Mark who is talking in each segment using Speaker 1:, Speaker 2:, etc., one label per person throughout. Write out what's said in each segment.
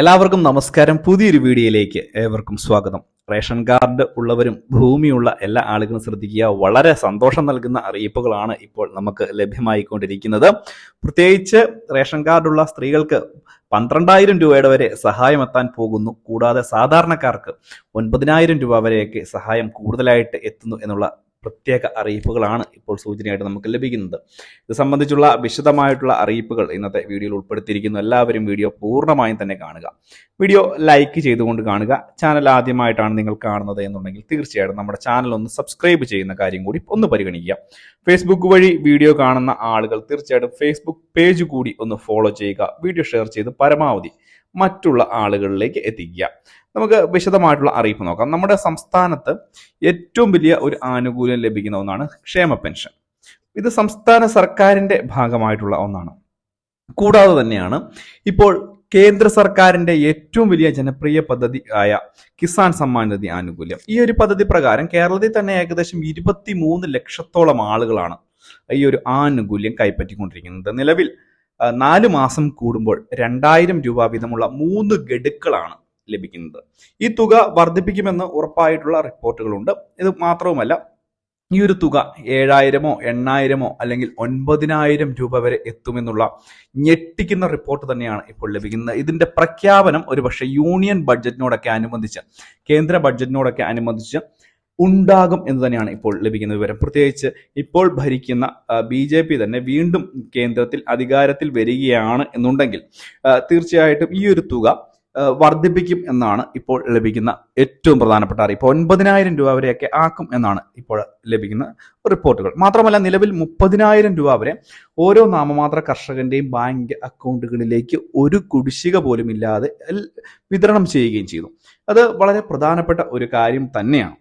Speaker 1: എല്ലാവർക്കും നമസ്കാരം. പുതിയൊരു വീഡിയോയിലേക്ക് ഏവർക്കും സ്വാഗതം. റേഷൻ കാർഡ് ഉള്ളവരും ഭൂമിയുള്ള എല്ലാ ആളുകളും ശ്രദ്ധിക്കുക. വളരെ സന്തോഷം നൽകുന്ന അറിയിപ്പുകളാണ് ഇപ്പോൾ നമുക്ക് ലഭ്യമായിക്കൊണ്ടിരിക്കുന്നത്. പ്രത്യേകിച്ച് റേഷൻ കാർഡുള്ള സ്ത്രീകൾക്ക് പന്ത്രണ്ടായിരം രൂപയുടെ വരെ സഹായം എത്താൻ പോകുന്നു. കൂടാതെ സാധാരണക്കാർക്ക് ഒൻപതിനായിരം രൂപ വരെയൊക്കെ സഹായം കൂടുതലായിട്ട് എത്തുന്നു എന്നുള്ള പ്രത്യേക അറിയിപ്പുകളാണ് ഇപ്പോൾ സൂചനയായിട്ട് നമുക്ക് ലഭിക്കുന്നത്. ഇത് സംബന്ധിച്ചുള്ള വിശദമായിട്ടുള്ള അറിയിപ്പുകൾ ഇന്നത്തെ വീഡിയോയിൽ ഉൾപ്പെടുത്തിയിരിക്കുന്നു. എല്ലാവരും വീഡിയോ പൂർണമായും തന്നെ കാണുക. വീഡിയോ ലൈക്ക് ചെയ്തുകൊണ്ട് കാണുക. ചാനൽ ആദ്യമായിട്ടാണ് നിങ്ങൾ കാണുന്നത് എന്നുണ്ടെങ്കിൽ തീർച്ചയായിട്ടും നമ്മുടെ ചാനൽ ഒന്ന് സബ്സ്ക്രൈബ് ചെയ്യുന്ന കാര്യം കൂടി ഒന്ന് പരിഗണിക്കുക. ഫേസ്ബുക്ക് വഴി വീഡിയോ കാണുന്ന ആളുകൾ തീർച്ചയായിട്ടും ഫേസ്ബുക്ക് പേജ് കൂടി ഒന്ന് ഫോളോ ചെയ്യുക. വീഡിയോ ഷെയർ ചെയ്ത് പരമാവധി മറ്റുള്ള ആളുകളിലേക്ക് എത്തിക്കുക. നമുക്ക് വിശദമായിട്ടുള്ള അറിയിപ്പ് നോക്കാം. നമ്മുടെ സംസ്ഥാനത്ത് ഏറ്റവും വലിയ ഒരു ആനുകൂല്യം ലഭിക്കുന്ന ഒന്നാണ് ക്ഷേമ പെൻഷൻ. ഇത് സംസ്ഥാന സർക്കാരിന്റെ ഭാഗമായിട്ടുള്ള ഒന്നാണ്. കൂടാതെ തന്നെയാണ് ഇപ്പോൾ കേന്ദ്ര സർക്കാരിന്റെ ഏറ്റവും വലിയ ജനപ്രിയ പദ്ധതി ആയ കിസാൻ സമ്മാൻ നിധി ആനുകൂല്യം. ഈ ഒരു പദ്ധതി പ്രകാരം കേരളത്തിൽ തന്നെ ഏകദേശം ഇരുപത്തി മൂന്ന് ലക്ഷത്തോളം ആളുകളാണ് ഈ ഒരു ആനുകൂല്യം കൈപ്പറ്റിക്കൊണ്ടിരിക്കുന്നത്. നിലവിൽ നാല് മാസം കൂടുമ്പോൾ രണ്ടായിരം രൂപ വീതമുള്ള മൂന്ന് ഗഡുക്കളാണ് ലഭിക്കുന്നത്. ഈ തുക വർദ്ധിപ്പിക്കുമെന്ന് ഉറപ്പായിട്ടുള്ള റിപ്പോർട്ടുകളുണ്ട്. ഇത് മാത്രവുമല്ല ഈ ഒരു തുക ഏഴായിരമോ എണ്ണായിരമോ അല്ലെങ്കിൽ ഒൻപതിനായിരം രൂപ വരെ എത്തുമെന്നുള്ള ഞെട്ടിക്കുന്ന റിപ്പോർട്ട് തന്നെയാണ് ഇപ്പോൾ ലഭിക്കുന്നത്. ഇതിന്റെ പ്രഖ്യാപനം ഒരുപക്ഷെ യൂണിയൻ ബഡ്ജറ്റിനോടൊക്കെ അനുബന്ധിച്ച് കേന്ദ്ര ബഡ്ജറ്റിനോടൊക്കെ അനുബന്ധിച്ച് ഉണ്ടാകും എന്ന് തന്നെയാണ് ഇപ്പോൾ ലഭിക്കുന്ന വിവരം. പ്രത്യേകിച്ച് ഇപ്പോൾ ഭരിക്കുന്ന ബി ജെ പി തന്നെ വീണ്ടും കേന്ദ്രത്തിൽ അധികാരത്തിൽ വരികയാണ് എന്നുണ്ടെങ്കിൽ തീർച്ചയായിട്ടും ഈ ഒരു തുക വർദ്ധിപ്പിക്കും എന്നാണ് ഇപ്പോൾ ലഭിക്കുന്ന ഏറ്റവും പ്രധാനപ്പെട്ട അറിയിപ്പ്. ഒൻപതിനായിരം രൂപ വരെയൊക്കെ ആക്കും എന്നാണ് ഇപ്പോൾ ലഭിക്കുന്ന റിപ്പോർട്ടുകൾ. മാത്രമല്ല നിലവിൽ മുപ്പതിനായിരം രൂപ വരെ ഓരോ നാമമാത്ര കർഷകന്റെയും ബാങ്ക് അക്കൗണ്ടുകളിലേക്ക് ഒരു കുടിശ്ശിക പോലും ഇല്ലാതെ വിതരണം ചെയ്യുകയും ചെയ്തു അത് വളരെ പ്രധാനപ്പെട്ട ഒരു കാര്യം തന്നെയാണ്.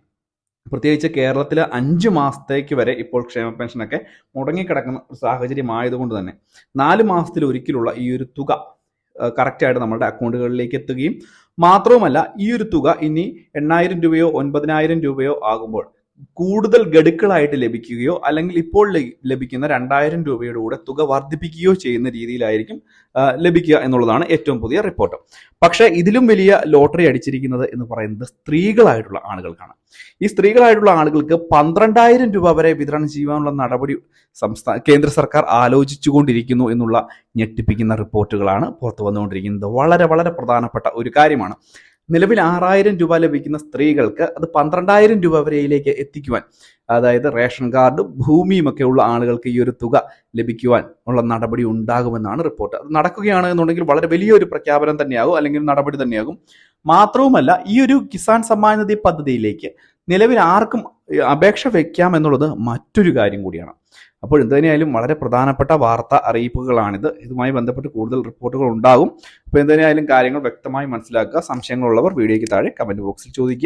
Speaker 1: പ്രത്യേകിച്ച് കേരളത്തിൽ അഞ്ച് മാസത്തേക്ക് വരെ ഇപ്പോൾ ക്ഷേമ പെൻഷനൊക്കെ മുടങ്ങിക്കിടക്കുന്ന ഒരു സാഹചര്യം ആയതുകൊണ്ട് തന്നെ നാല് മാസത്തിൽ ഒരിക്കലുള്ള ഈ ഒരു തുക കറക്റ്റായിട്ട് നമ്മുടെ അക്കൗണ്ടുകളിലേക്ക് എത്തുകയും മാത്രവുമല്ല ഈ ഒരു തുക ഇനി എണ്ണായിരം രൂപയോ ഒൻപതിനായിരം രൂപയോ ആകുമ്പോൾ കൂടുതൽ ഗഡുക്കളായിട്ട് ലഭിക്കുകയോ അല്ലെങ്കിൽ ഇപ്പോൾ ലഭിക്കുന്ന രണ്ടായിരം രൂപയുടെ കൂടെ തുക വർദ്ധിപ്പിക്കുകയോ ചെയ്യുന്ന രീതിയിലായിരിക്കും ലഭിക്കുക എന്നുള്ളതാണ് ഏറ്റവും പുതിയ റിപ്പോർട്ട്. പക്ഷേ ഇതിലും വലിയ ലോട്ടറി അടിച്ചിരിക്കുന്നത് എന്ന് പറയുന്നത് സ്ത്രീകളായിട്ടുള്ള ആളുകൾക്കാണ്. ഈ സ്ത്രീകളായിട്ടുള്ള ആളുകൾക്ക് പന്ത്രണ്ടായിരം രൂപ വരെ വിതരണം ചെയ്യാനുള്ള നടപടി സംസ്ഥാന കേന്ദ്ര സർക്കാർ ആലോചിച്ചുകൊണ്ടിരിക്കുന്നു എന്നുള്ള ഞെട്ടിപ്പിക്കുന്ന റിപ്പോർട്ടുകളാണ് പുറത്തു വന്നുകൊണ്ടിരിക്കുന്നത്. വളരെ വളരെ പ്രധാനപ്പെട്ട ഒരു കാര്യമാണ്. നിലവിൽ ആറായിരം രൂപ ലഭിക്കുന്ന സ്ത്രീകൾക്ക് അത് പന്ത്രണ്ടായിരം രൂപ വരെയിലേക്ക് എത്തിക്കുവാൻ അതായത് റേഷൻ കാർഡും ഭൂമിയും ഒക്കെ ഉള്ള ആളുകൾക്ക് ഈ ഒരു തുക ലഭിക്കുവാൻ ഉള്ള നടപടി ഉണ്ടാകുമെന്നാണ് റിപ്പോർട്ട്. അത് നടക്കുകയാണ് എന്നുണ്ടെങ്കിൽ വളരെ വലിയൊരു പ്രഖ്യാപനം തന്നെയാകും അല്ലെങ്കിൽ നടപടി തന്നെയാകും. മാത്രവുമല്ല ഈ ഒരു കിസാൻ സമ്മാൻ നിധി പദ്ധതിയിലേക്ക് നിലവിൽ ആർക്കും അപേക്ഷ വയ്ക്കാം എന്നുള്ളത് മറ്റൊരു കാര്യം കൂടിയാണ്. അപ്പോൾ എന്തുതന്നെയായാലും വളരെ പ്രധാനപ്പെട്ട വാർത്താ അറിയിപ്പുകളാണിത്. ഇതുമായി ബന്ധപ്പെട്ട് കൂടുതൽ റിപ്പോർട്ടുകൾ ഉണ്ടാകും. അപ്പോൾ എന്തുതന്നെയായാലും കാര്യങ്ങൾ വ്യക്തമായി മനസ്സിലാക്കുക. സംശയങ്ങളുള്ളവർ വീഡിയോയ്ക്ക് താഴെ കമന്റ് ബോക്സിൽ ചോദിക്കുക.